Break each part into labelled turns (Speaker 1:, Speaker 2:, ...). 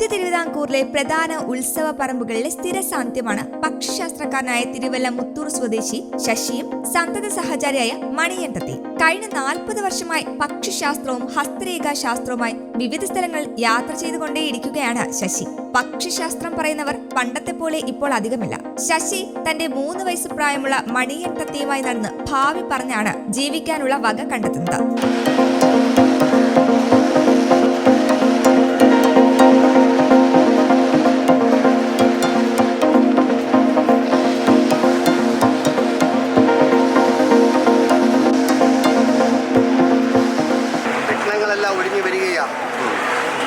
Speaker 1: തിരുവിതാംകൂറിലെ പ്രധാന ഉത്സവ പറമ്പുകളിലെ സ്ഥിര സാന്നിധ്യമാണ് പക്ഷിശാസ്ത്രക്കാരനായ തിരുവല്ല മുത്തൂർ സ്വദേശി ശശിയും സന്തത സഹചാരിയായ മണിയന്തത്തി കഴിഞ്ഞ നാൽപ്പത് വർഷമായി പക്ഷിശാസ്ത്രവും ഹസ്തരേഖാ ശാസ്ത്രവുമായി വിവിധ സ്ഥലങ്ങളിൽ യാത്ര ചെയ്തുകൊണ്ടേയിരിക്കുകയാണ് ശശി. പക്ഷിശാസ്ത്രം പറയുന്നവർ പണ്ടത്തെ പോലെ ഇപ്പോൾ അധികമില്ല. ശശി തന്റെ മൂന്ന് വയസ്സ് പ്രായമുള്ള മണിയൻ തത്തയുമായി നടന്ന് ഭാവി പറഞ്ഞാണ് ജീവിക്കാനുള്ള വക കണ്ടെത്തുന്നത്.
Speaker 2: വിഘ്നങ്ങളെല്ലാം ഒഴിഞ്ഞു വരികയാണ്.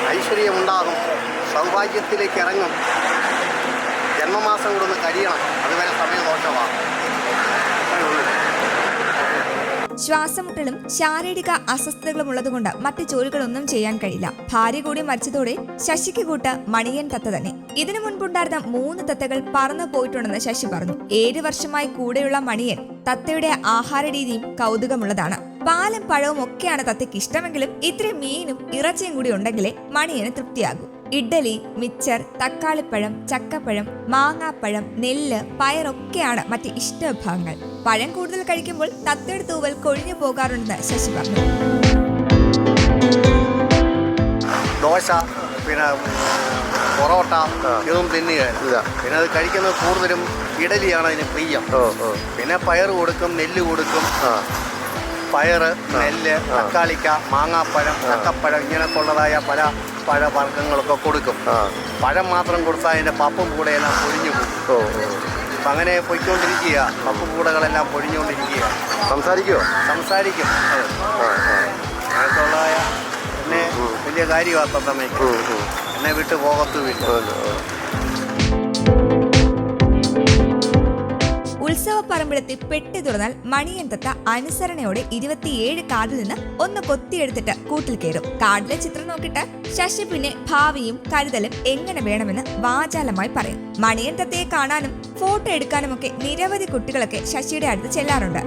Speaker 2: ഐശ്വര്യമുണ്ടാകും. സൗഭാഗ്യത്തിലേക്ക് ഇറങ്ങും. ജന്മമാസം കൂടെ ഒന്ന് കഴിയണം. അതുവരെ സമയദോഷമാണ്
Speaker 1: ശ്വാസമുട്ടലും ശാരീരിക അസ്വസ്ഥതകളും ഉള്ളതുകൊണ്ട് മറ്റ് ജോലികളൊന്നും ചെയ്യാൻ കഴിയില്ല. ഭാര്യ കൂടി മരിച്ചതോടെ ശശിക്ക് കൂട്ട് മണിയൻ തത്ത തന്നെ. ഇതിനു മുൻപുണ്ടായിരുന്ന മൂന്ന് തത്തകൾ പറന്നു പോയിട്ടുണ്ടെന്ന് ശശി പറഞ്ഞു. ഏഴ് വർഷമായി കൂടെയുള്ള മണിയൻ തത്തയുടെ ആഹാര രീതിയും കൗതുകമുള്ളതാണ്. പാലും പഴവും ഒക്കെയാണ് തത്തയ്ക്ക് ഇഷ്ടമെങ്കിലും ഇത്രയും മീനും ഇറച്ചിയും കൂടി ഉണ്ടെങ്കിലേ മണിയന് തൃപ്തിയാകൂ. ഇഡ്ഡലി മിച്ചർ തക്കാളിപ്പഴം ചക്കപ്പഴം മാങ്ങാപ്പഴം നെല്ല് പയറൊക്കെയാണ് മറ്റ് ഇഷ്ടവിഭവങ്ങൾ. പഴം കൂടുതൽ കഴിക്കുമ്പോൾ തത്തയുടെ തൂവൽ കൊഴിഞ്ഞു പോകാറുണ്ടെന്ന് ശശി പറഞ്ഞു
Speaker 2: ദോശ പിന്നെ പൊറോട്ട ഇതൊന്നും തിന്നുകയില്ല. പിന്നെ അത് കഴിക്കുന്നത് കൂടുതലും ഇഡലിയാണ് അതിന് പ്രിയം. പിന്നെ പയർ കൊടുക്കും നെല്ല് കൊടുക്കും.
Speaker 3: ആ.
Speaker 2: പയറ് നെല്ല് തക്കാളിക്ക മാങ്ങാപ്പഴം ചക്കപ്പഴം ഇങ്ങനെയൊക്കെ ഉള്ളതായ പല പഴവർഗങ്ങളൊക്കെ കൊടുക്കും. പഴം മാത്രം കൊടുത്താൽ അതിന്റെ പപ്പും കൂടെ എല്ലാം പൊഴിഞ്ഞു പോകും. അപ്പം അങ്ങനെ പൊയ്ക്കൊണ്ടിരിക്കുക പപ്പും കൂടകളെല്ലാം പൊഴിഞ്ഞുകൊണ്ടിരിക്കുക
Speaker 3: സംസാരിക്കുമോ
Speaker 2: സംസാരിക്കും. അങ്ങനത്തുള്ളതായ പിന്നെ എന്നെ വലിയ കാര്യമാണ് തത്തമ്മയ്ക്ക്. എന്നെ വിട്ട് പോകത്തുമില്ല.
Speaker 1: ഉത്സവ പറമ്പിടത്തിൽ പെട്ടി തുറന്നാൽ മണിയൻ തത്ത അനുസരണയോടെ ഇരുപത്തിയേഴ് കാർഡിൽ നിന്ന് ഒന്ന് കൊത്തിയെടുത്തിട്ട് കൂട്ടിൽ കയറും. കാർഡിലെ ചിത്രം നോക്കിയിട്ട് ശശി പിന്നെ ഭാവിയും കരുതലും എങ്ങനെ വേണമെന്ന് വാചാലമായി പറയും. മണിയൻ തത്തയെ കാണാനും ഫോട്ടോ എടുക്കാനുമൊക്കെ നിരവധി കുട്ടികളൊക്കെ ശശിയുടെ അടുത്ത് ചെല്ലാറുണ്ട്.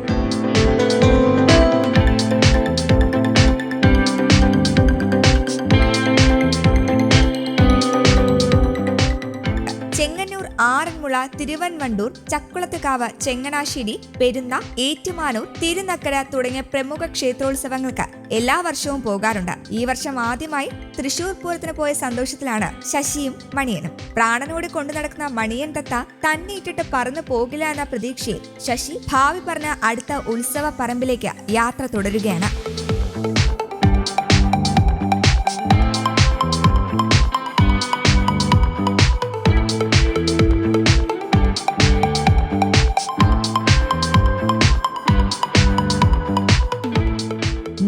Speaker 1: ചെങ്ങന്നൂർ ആറന്മുള തിരുവൻവണ്ടൂർ ചക്കുളത്തുകാവ് ചെങ്ങനാശ്ശേരി പെരുന്ന ഏറ്റുമാനൂർ തിരുനക്കര തുടങ്ങിയ പ്രമുഖ ക്ഷേത്രോത്സവങ്ങൾക്ക് എല്ലാ വർഷവും പോകാറുണ്ട്. ഈ വർഷം ആദ്യമായി തൃശൂർ പൂരത്തിന് പോയ സന്തോഷത്തിലാണ് ശശിയും മണിയനും. പ്രാണനോട് കൊണ്ടു നടക്കുന്ന മണിയൻ തത്ത തന്നെ ഇട്ടിട്ട് പറന്നു പോകില്ല എന്ന പ്രതീക്ഷയിൽ ശശി ഭാവി പറഞ്ഞ അടുത്ത ഉത്സവ പറമ്പിലേക്ക് യാത്ര തുടരുകയാണ്.